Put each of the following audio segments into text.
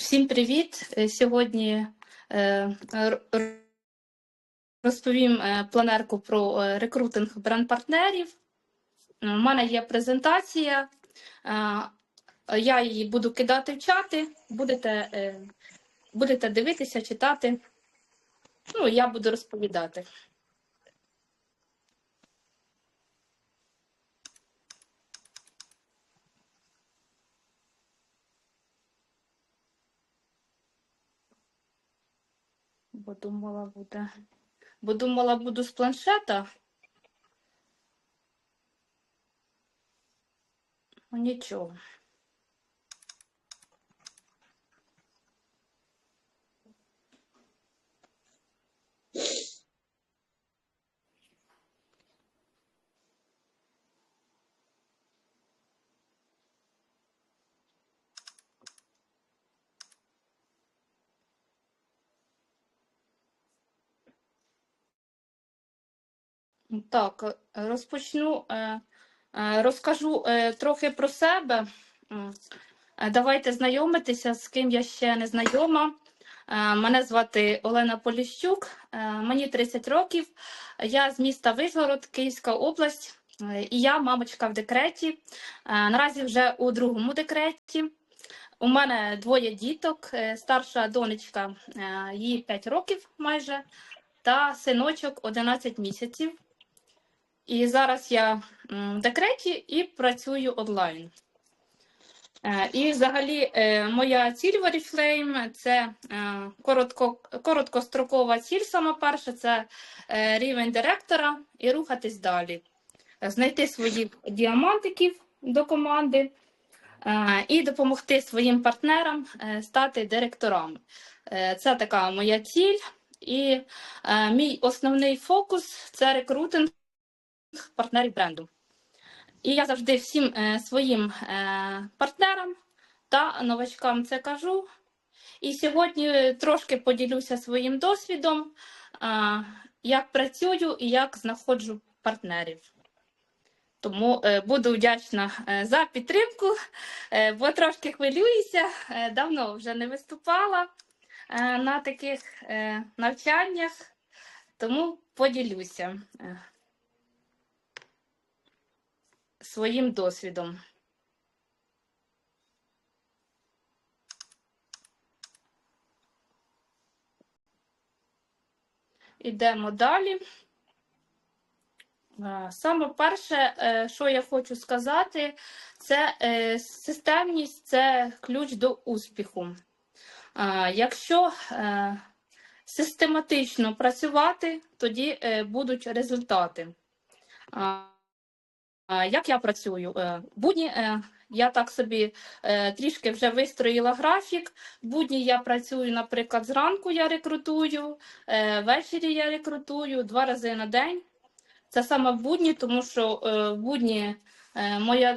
Всім привіт! Е, Сьогодні е, розповім е, планерку про рекрутинг бренд-партнерів. У мене є презентація. Я її буду кидати в чати. Будете, будете дивитися, читати. Ну, я буду розповідати. Бо думала, буде. Бо думала, буду з планшета. Ну, нічого. Так, е, розпочну, е, е, розкажу трохи про себе. Давайте знайомитися, з ким я ще не знайома. Мене звати Олена Поліщук, мені 30 років. Я з міста Вишгород, Київська область, і я мамочка в декреті. Наразі вже у другому декреті. У мене двоє діток. Старша донечка, їй 5 років майже, та синочок 11 місяців. І зараз я в декреті і працюю онлайн. Е, І взагалі е, моя ціль в Oriflame – це е, коротко, короткострокова ціль, сама перша це рівень директора і рухатись далі. Знайти своїх діамантиків до команди і допомогти своїм партнерам стати директорами. Це така моя ціль. І мій основний фокус це рекрутинг партнерів бренду. І я завжди всім е, своїм е, партнерам та новачкам це кажу. І сьогодні трошки поділюся своїм досвідом, е, як працюю і як знаходжу партнерів. Тому е, буду вдячна е, за підтримку, е, бо трошки хвилююся. Е, давно вже не виступала е, на таких е, навчаннях, тому поділюся. Своїм досвідом. Ідемо далі. Е, Саме перше, е, що я хочу сказати, це е, системність це ключ до успіху. Якщо систематично працювати, тоді будуть результати. Як я працюю? Е, Будні е, я так собі е, трішки вже вистроїла графік. Будні я працюю, наприклад, зранку я рекрутую, ввечері я рекрутую два рази на день. Це саме в будні, тому що в будні моя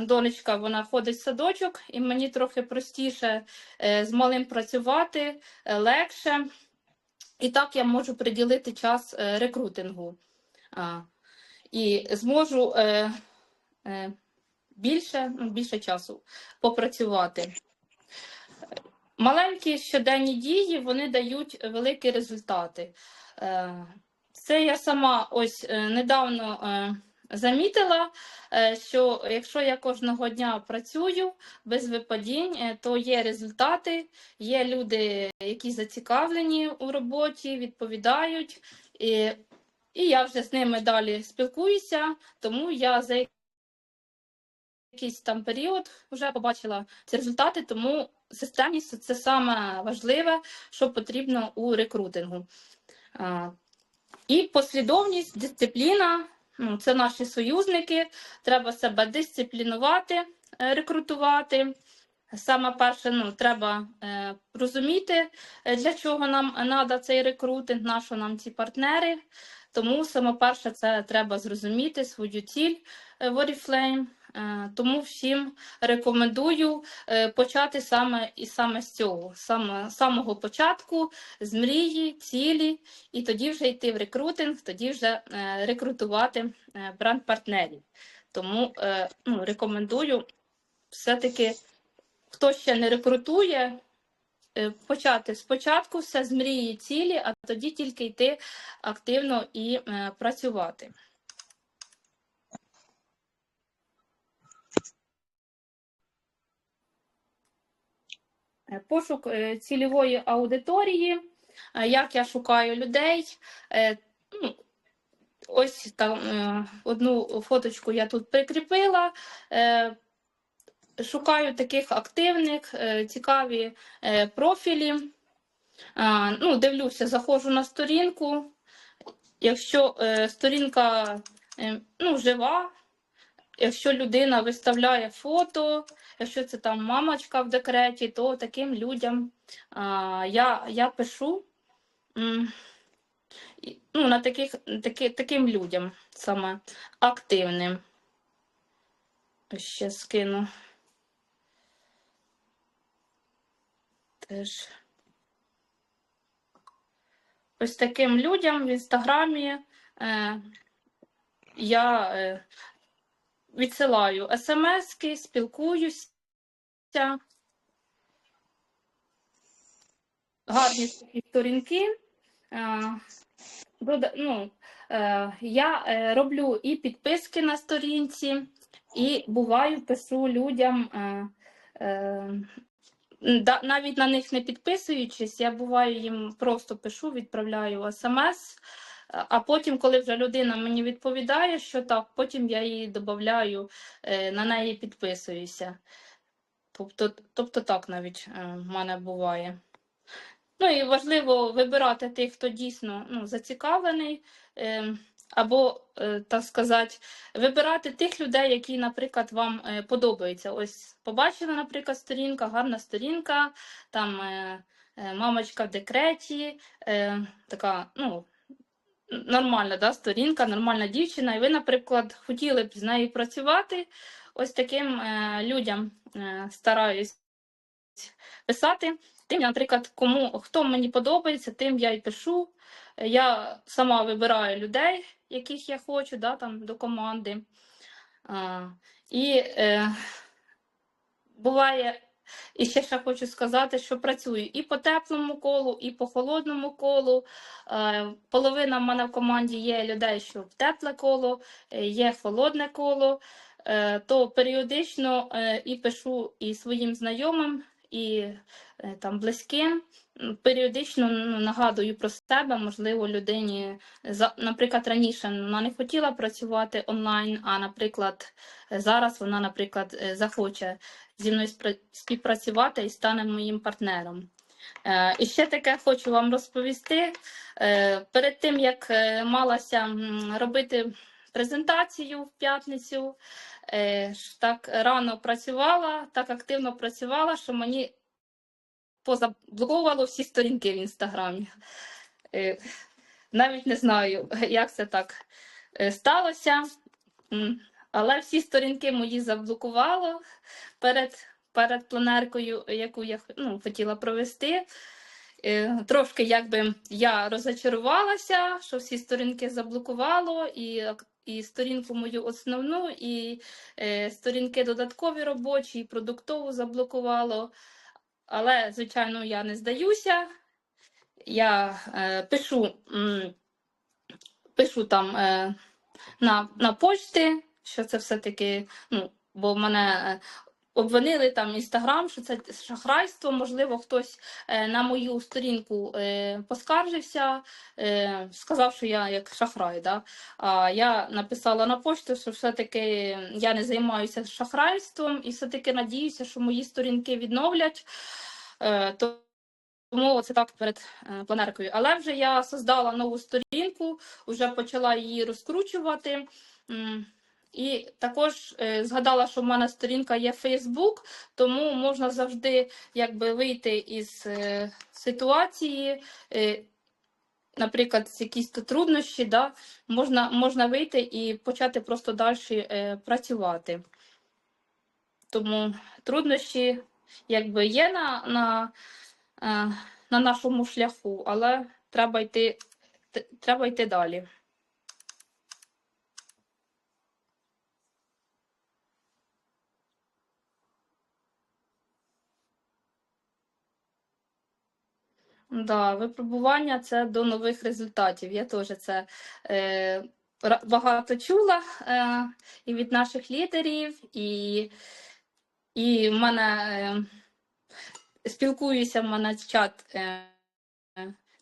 донечка вона ходить в садочок, і мені трохи простіше з малим працювати, легше. І так я можу приділити час рекрутингу. І зможу е, е, більше, ну, більше часу попрацювати. Маленькі щоденні дії вони дають великі результати. Е, Це я сама ось е, недавно е, замітила, що якщо я кожного дня працюю без випадінь, то є результати, є люди, які зацікавлені у роботі, відповідають. І і я вже з ними далі спілкуюся, тому я за якийсь там період вже побачила ці результати, тому системність це саме важливе, що потрібно у рекрутингу. І послідовність, дисципліна ну, це наші союзники. Треба себе дисциплінувати, е, рекрутувати. Саме перше, ну, треба е, розуміти, е, для чого нам треба цей рекрутинг, на що нам ці партнери. Тому саме перше, це треба зрозуміти свою ціль е, в Oriflame. Е, Тому всім рекомендую е, почати саме і саме з цього, саме самого початку, з мрії, цілі, і тоді вже йти в рекрутинг, тоді вже е, рекрутувати е, бренд-партнерів. Тому е, ну, рекомендую все-таки, хто ще не рекрутує, е, почати спочатку все з мрії цілі, а тоді тільки йти активно і е, працювати. Е, Пошук е, цільової аудиторії, е, як я шукаю людей. Е, ну, Ось там е, одну фоточку я тут прикріпила. Шукаю таких активних, е, цікаві е, профілі. Ну, дивлюся, заходжу на сторінку. Якщо е, сторінка ну, жива, якщо людина виставляє фото, якщо це там мамочка в декреті, то таким людям я, я пишу. Ну, на таких, таки, таким людям саме активним. Ще скину. Теж. Ось таким людям в інстаграмі е, я е, відсилаю смски, спілкуюся. Гарні такі сторінки. Е, ну, е, я е, роблю і підписки на сторінці, і буваю пишу людям. Е, е, навіть на них не підписуючись, я буваю їм просто пишу, відправляю смс, а потім, коли вже людина мені відповідає, що так, потім я її додаю, на неї підписуюся. Тобто, тобто так навіть е, в мене буває. Ну і важливо вибирати тих, хто дійсно ну, зацікавлений. Або, е, так сказати, вибирати тих людей, які, наприклад, вам е, подобаються. Ось побачила, наприклад, сторінка, гарна сторінка, там е, мамочка в декреті, така, ну, нормальна да, сторінка, нормальна дівчина, і ви, наприклад, хотіли б з нею працювати. Ось таким людям стараюсь писати. Тим, наприклад, кому хто мені подобається, тим я й пишу. Я сама вибираю людей, яких я хочу, да, там, до команди. А, і е, буває, і ще ще хочу сказати, що працюю і по теплому колу, і по холодному колу. Е, половина в мене в команді є людей, що в тепле коло, е, є холодне коло, е, то періодично е, і пишу і своїм знайомим, і е, там близьким. Періодично ну, нагадую про себе, можливо, людині, наприклад, раніше вона не хотіла працювати онлайн, а, наприклад, зараз вона, наприклад, е, захоче зі мною співпрацювати і стане моїм партнером. Е, І ще таке хочу вам розповісти. Е, Перед тим, як малася робити презентацію в п'ятницю, так рано працювала, так активно працювала, що мені позаблоковувало всі сторінки в інстаграмі. Е, Навіть не знаю, як це так е, сталося. Але всі сторінки мої заблокувало перед, перед пленеркою, яку я ну, хотіла провести. Е, Трошки якби я розочарувалася, що всі сторінки заблокувало, і, і сторінку мою основну, і сторінки додаткові робочі, і продуктову заблокувало. Але, звичайно, я не здаюся. Я е, пишу, м, пишу там е, на, на почти, що це все-таки, ну, бо в мене е, обвинили там інстаграм, що це шахрайство. Можливо, хтось е, на мою сторінку е, поскаржився, е, сказав, що я як шахрай. Да? А я написала на почту, що все-таки я не займаюся шахрайством і все-таки надіюся, що мої сторінки відновлять. Тому це так перед планеркою. Але вже я создала нову сторінку, вже почала її розкручувати. І також е, згадала, що в мене сторінка є Facebook, тому можна завжди якби вийти із е, ситуації. е, Наприклад, з якісь труднощі, да, можна, можна вийти і почати просто далі працювати. Тому труднощі якби є на, на, на нашому шляху, але треба йти, треба йти далі. Да, випробування це до нових результатів. Я теж це е, багато чула е, і від наших лідерів, і, і в мене е, спілкуюся, в мене чат. Е,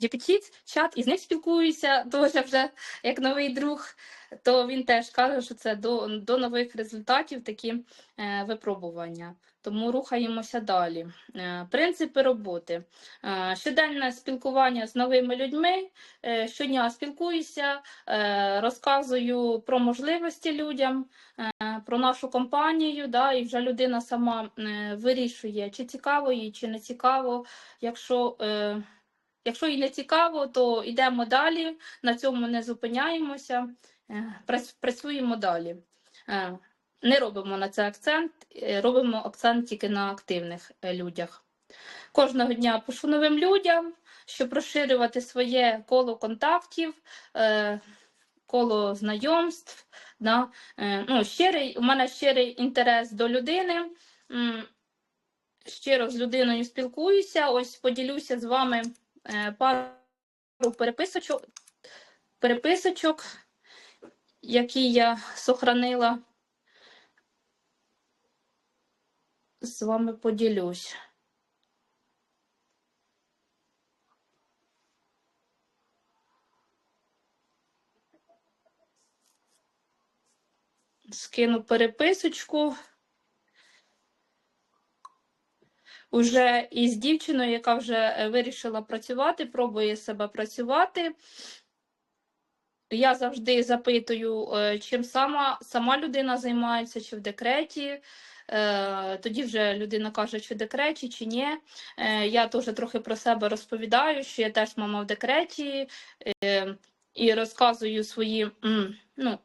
GPT, чат, і з ним спілкуюся, теж вже як новий друг, то він теж каже, що це до, до нових результатів такі е, випробування. Тому рухаємося далі. Е, принципи роботи. Е, щоденне спілкування з новими людьми. Е, щодня спілкуюся, розказую про можливості людям, про нашу компанію. Да, і вже людина сама вирішує, чи цікаво їй, чи не цікаво. Якщо Якщо їй не цікаво, то йдемо далі, на цьому не зупиняємося, працюємо далі. Не робимо на це акцент, е, робимо акцент тільки на активних е, людях. Кожного дня пишу новим людям, щоб розширювати своє коло контактів, е, коло знайомств. Да? Ну, щирий, у мене щирий інтерес до людини. Щиро з людиною спілкуюся. Ось поділюся з вами пару переписочок, переписочок, які я сохранила. З вами поділюсь. Скину переписочку. Уже із дівчиною, яка вже е, вирішила працювати, пробує себе працювати. Я завжди запитую, е, чим сама, сама людина займається, чи в декреті. Е, Тоді вже людина каже, чи в декреті, чи ні. Е, Я теж трохи про себе розповідаю, що я теж мама в декреті і розказую свої ну,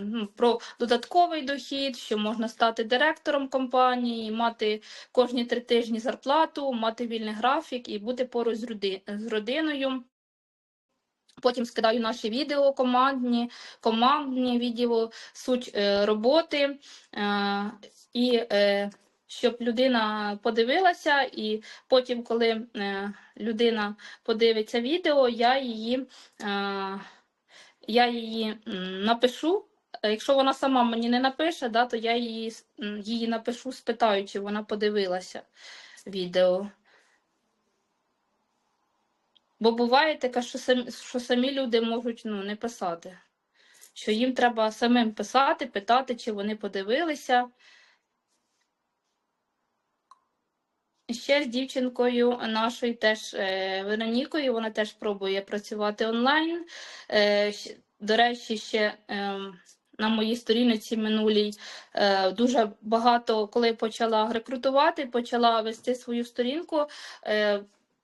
ну, про додатковий дохід, що можна стати директором компанії, мати кожні три тижні зарплату, мати вільний графік і бути поруч з родиною. Потім скидаю наші відео командні, командні відео, суть е, роботи, е, і е, щоб людина подивилася, і потім, коли е, людина подивиться відео, я її, е, я її напишу. Якщо вона сама мені не напише, да, то я її, її напишу, спитаю, чи вона подивилася відео. Бо буває таке, що самі, що самі люди можуть ну, не писати. Що їм треба самим писати, питати, чи вони подивилися. Ще з дівчинкою нашою теж е, Веронікою, вона теж пробує працювати онлайн. Е, До речі, ще ем, на моїй сторінці минулій е, дуже багато, коли почала рекрутувати, почала вести свою сторінку.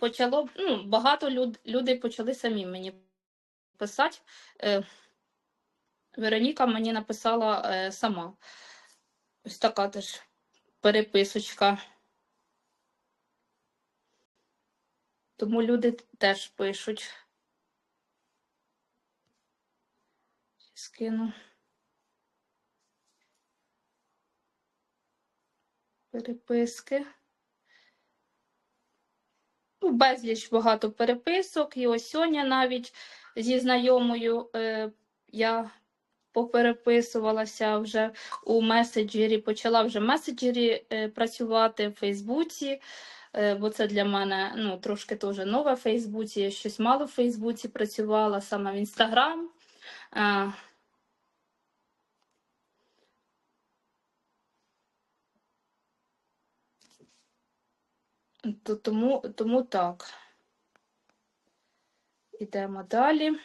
Почало ну, багато люд, люди почали самі мені писати. Е, Вероніка мені написала е, сама. Ось така теж переписочка. Тому люди теж пишуть. Скину. Переписки. Ну, безліч багато переписок. І ось сьогодні навіть зі знайомою е, я попереписувалася вже у меседжері, почала вже в меседжері е, працювати в Фейсбуці, е, бо це для мене ну, трошки теж нове в Фейсбуці. Я щось мало в Фейсбуці працювала, саме в Інстаграм. Тому, тому так. Ідемо далі.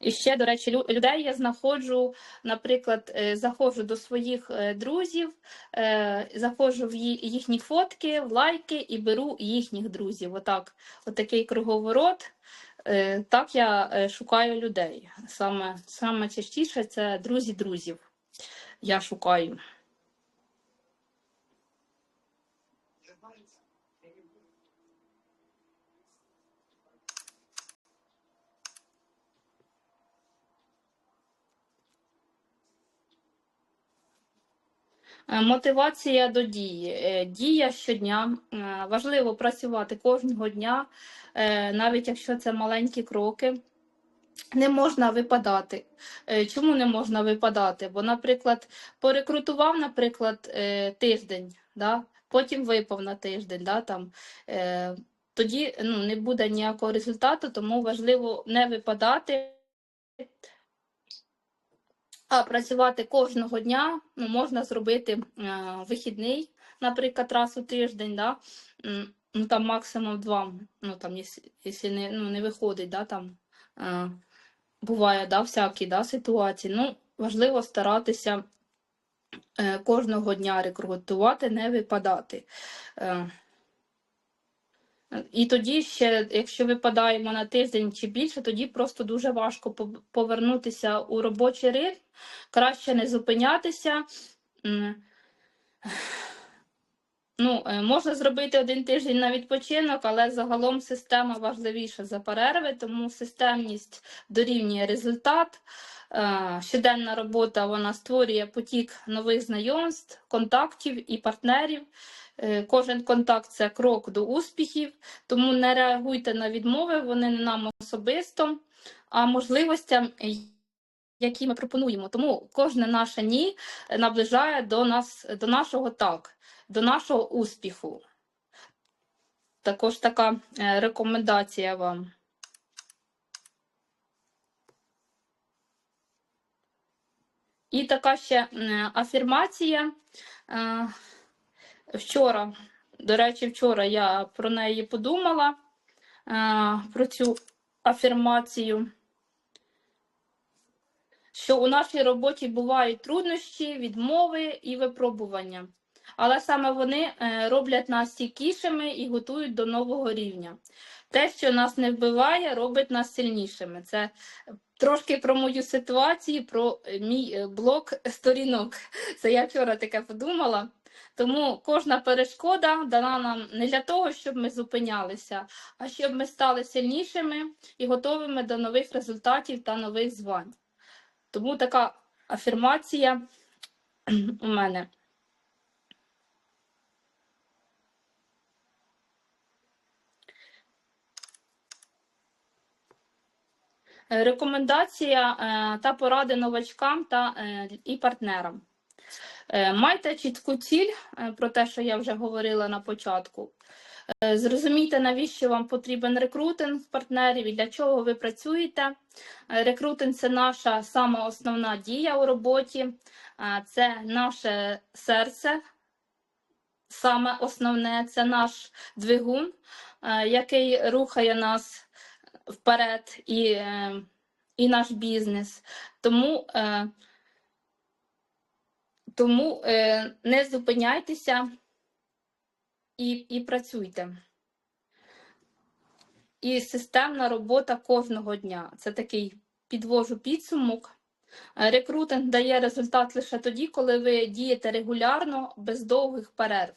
І ще, до речі, людей я знаходжу, наприклад, е, заходжу до своїх е, друзів, е, заходжу в їхні фотки, в лайки і беру їхніх друзів. Отак, отакий круговорот. Так я шукаю людей. Саме, саме частіше це друзі друзів. Я шукаю. Мотивація до дії. Е, Дія щодня. Е, Важливо працювати кожного дня, е, навіть якщо це маленькі кроки. Не можна випадати. Е, Чому не можна випадати? Бо, наприклад, порекрутував, наприклад, е, тиждень, да? потім випав на тиждень, да? там, е, тоді ну, не буде ніякого результату, тому важливо не випадати, а працювати кожного дня. Ну, можна зробити е, вихідний, наприклад, раз у тиждень, да? Ну, там максимум два, ну, там, якщо не, ну, не виходить, да, там, е, буває да, всякі да, ситуації. Ну, важливо старатися е, кожного дня рекрутувати, не випадати. І тоді ще, якщо випадаємо на тиждень чи більше, тоді просто дуже важко повернутися у робочий ритм, краще не зупинятися. Ну, е, можна зробити один тиждень на відпочинок, але загалом система важливіша за перерви, тому системність дорівнює результат. Е, Щоденна робота вона створює потік нових знайомств, контактів і партнерів. Е, Кожен контакт це крок до успіхів, тому не реагуйте на відмови, вони не нам особисто, а можливостям, е, які ми пропонуємо. Тому кожне наше ні наближає до нас, до нашого так, до нашого успіху. Також така е, рекомендація вам. І така ще е, афірмація. Вчора, до речі, вчора я про неї подумала, е, про цю афірмацію, що у нашій роботі бувають труднощі, відмови і випробування. Але саме вони е, роблять нас стійкішими і готують до нового рівня. Те, що нас не вбиває, робить нас сильнішими. Це трошки про мою ситуацію, про е, мій блок сторінок. Це я вчора таке подумала. Тому кожна перешкода дана нам не для того, щоб ми зупинялися, а щоб ми стали сильнішими і готовими до нових результатів та нових звань. Тому така афірмація у мене. Рекомендація е, та поради новачкам та е, і партнерам. Е, Майте чітку ціль е, про те, що я вже говорила на початку. Е, Зрозумійте, навіщо вам потрібен рекрутинг партнерів і для чого ви працюєте. Рекрутинг це наша сама основна дія у роботі, це наше серце, саме основне, це наш двигун, який рухає нас вперед і, і наш бізнес. Тому тому е, не зупиняйтеся і, і працюйте. І системна робота кожного дня. Це такий підвожу підсумок. Рекрутинг дає результат лише тоді, коли ви дієте регулярно, без довгих перерв.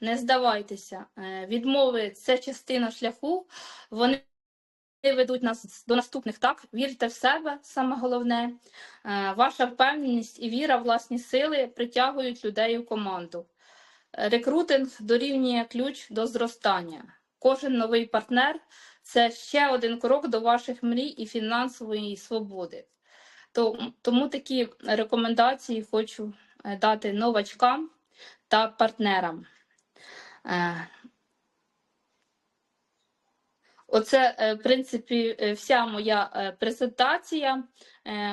Не здавайтеся. Е, Відмови це частина шляху. Вони ведуть нас до наступних так. Вірте в себе, саме головне. Е, Ваша впевненість і віра в власні сили притягують людей у команду. Е, Рекрутинг дорівнює ключ до зростання. Кожен новий партнер це ще один крок до ваших мрій і фінансової свободи. Тому такі рекомендації хочу е, дати новачкам та партнерам. Оце, е, в принципі, е, вся моя е, презентація.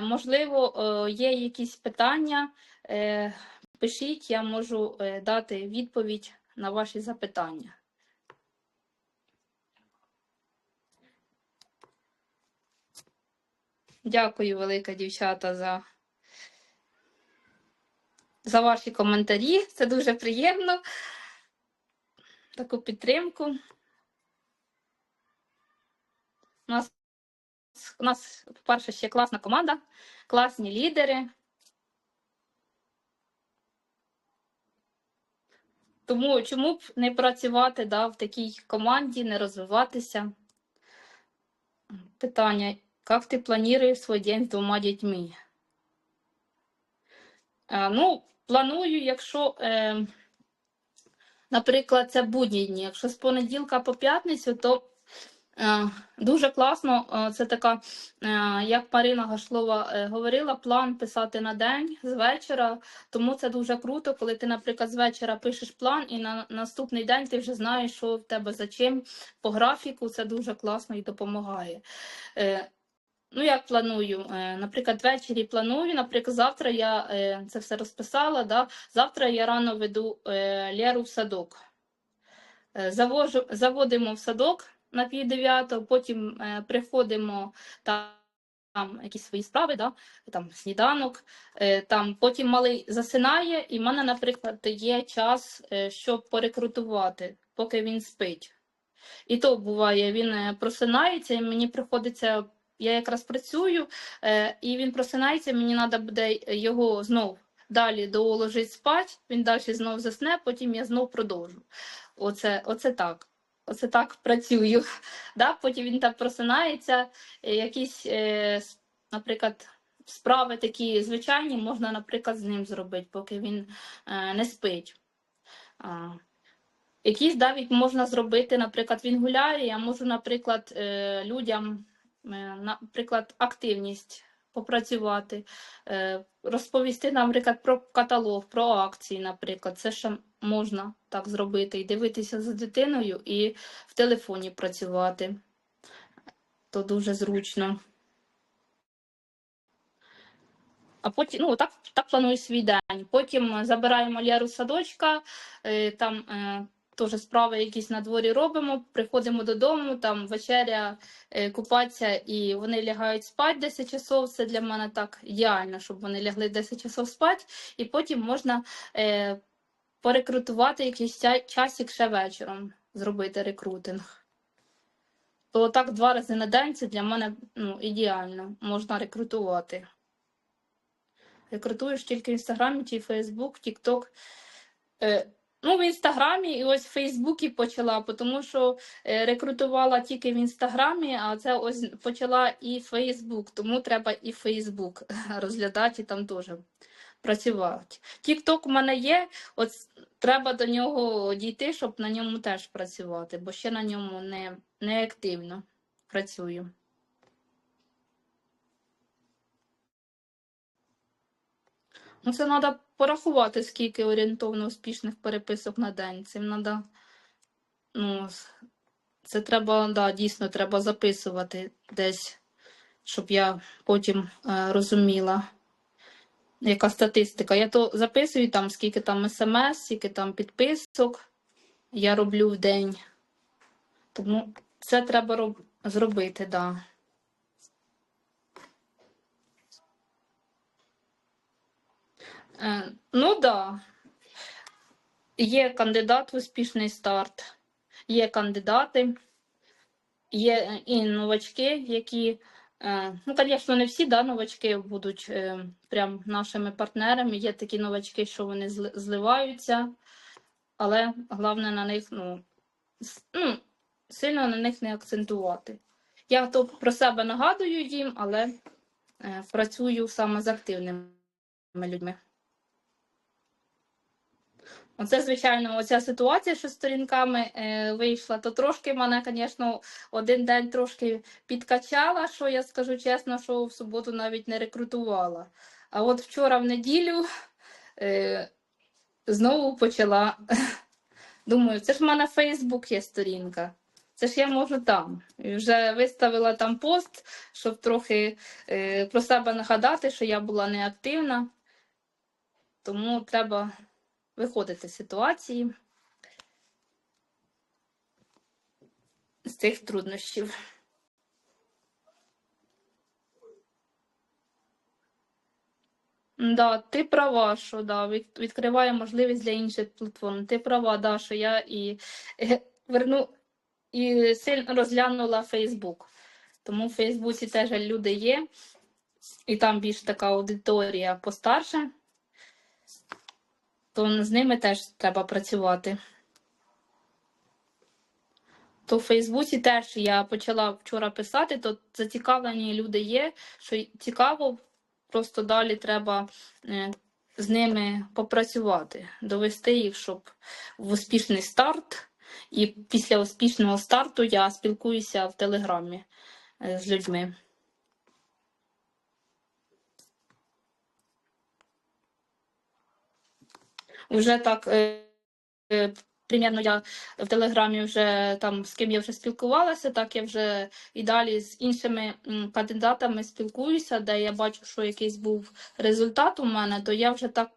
Можливо, є якісь питання. Пишіть, я можу дати відповідь на ваші запитання. Дякую, велика дівчата, за, за ваші коментарі. Це дуже приємно. Таку підтримку. У нас, у нас, по-перше, ще класна команда, класні лідери. Тому чому б не працювати да, в такій команді, не розвиватися? Питання. Как ты планируешь свой день с двумя детьми? А, ну, планую, якщо, е, наприклад, це будні дні. Якщо з понеділка по п'ятницю, то е, дуже класно. е, Це така, е, як Марина Гашлова е, говорила, план писати на день з вечора. Тому це дуже круто, коли ти, наприклад, з вечора пишеш план, і на наступний день ти вже знаєш, що в тебе за чим по графіку. Це дуже класно і допомагає. Е, Ну, як планую? Е, Наприклад, ввечері планую. Наприклад, завтра я е, це все розписала. Да? Завтра я рано веду е, Леру в садок. Е, Завожу, заводимо в садок на пів дев'ятого, потім е, приходимо там. Якісь свої справи, да? там сніданок, е, там потім малий засинає, і в мене, наприклад, є час, е, щоб порекрутувати, поки він спить. І то буває, він е, просинається, і мені приходиться, я якраз працюю, е, і він просинається, мені треба буде його знов далі доложити спати, він далі знов засне, потім я знов продовжу. Оце, оце так. Оце так працюю. Да? Потім він так просинається, е, якісь, е, наприклад, справи такі звичайні можна, наприклад, з ним зробити, поки він е, не спить. Якісь навіть можна зробити, наприклад, він гуляє, я можу, наприклад, людям, наприклад, активність попрацювати, е, розповісти, наприклад, про каталог, про акції, наприклад. Це ще можна так зробити. І дивитися за дитиною і в телефоні працювати. То дуже зручно. А потім, ну, так, так планую свій день. Потім е, забираємо Лєру садочка, е, там теж справи якісь на дворі робимо, приходимо додому, там вечеря, е, купатися, і вони лягають спати 10 часов. Це для мене так ідеально, щоб вони лягли 10 часов спати, і потім можна е, порекрутувати якийсь ча- часик ще вечором, зробити рекрутинг. То так два рази на день це для мене ну, ідеально, можна рекрутувати. Рекрутуєш тільки в Інстаграмі, чи Фейсбук, Тікток. Ну, в Інстаграмі і ось в Фейсбуці почала, тому що е, рекрутувала тільки в Інстаграмі, а це ось почала і Фейсбук, тому треба і Фейсбук розглядати і там теж працювати. Тікток у мене є, от треба до нього дійти, щоб на ньому теж працювати, бо ще на ньому не, не активно працюю. Ну, це треба порахувати, скільки орієнтовно успішних переписок на день. Цим треба, ну, це треба, да, дійсно, треба записувати десь, щоб я потім е, розуміла, яка статистика. Я то записую там, скільки там смс, скільки там підписок я роблю в день. Тому це треба роб... зробити, да. Ну, да. Є кандидат в успішний старт, є кандидати, є і новачки, які, е, ну, звісно, не всі да, новачки будуть е, прям нашими партнерами. Є такі новачки, що вони зливаються, але головне на них ну, ну, сильно на них не акцентувати. Я то про себе нагадую їм, але е, працюю саме з активними людьми. Оце, звичайно, оця ситуація, що з сторінками е, вийшла, то трошки мене, звісно, один день трошки підкачала, що я скажу чесно, що в суботу навіть не рекрутувала. А от вчора в неділю е, знову почала. Думаю, це ж в мене Фейсбук є сторінка. Це ж я можу там. І вже виставила там пост, щоб трохи е, про себе нагадати, що я була неактивна. Тому треба виходити з ситуації, з цих труднощів. Да, ти права, що да, відкриває можливість для інших платформ. Ти права, да, що я і е, верну і сильно розглянула Фейсбук. Тому в Фейсбуці теж люди є, і там більш така аудиторія постарша, то з ними теж треба працювати. То в Фейсбуці теж я почала вчора писати, то зацікавлені люди є, що цікаво, просто далі треба е, з ними попрацювати, довести їх, щоб в успішний старт. І після успішного старту я спілкуюся в Телеграмі е, з людьми. Вже так, е, е, примірно я в Телеграмі вже там з ким я вже спілкувалася, так я вже і далі з іншими кандидатами спілкуюся, де я бачу, що якийсь був результат у мене, то я вже так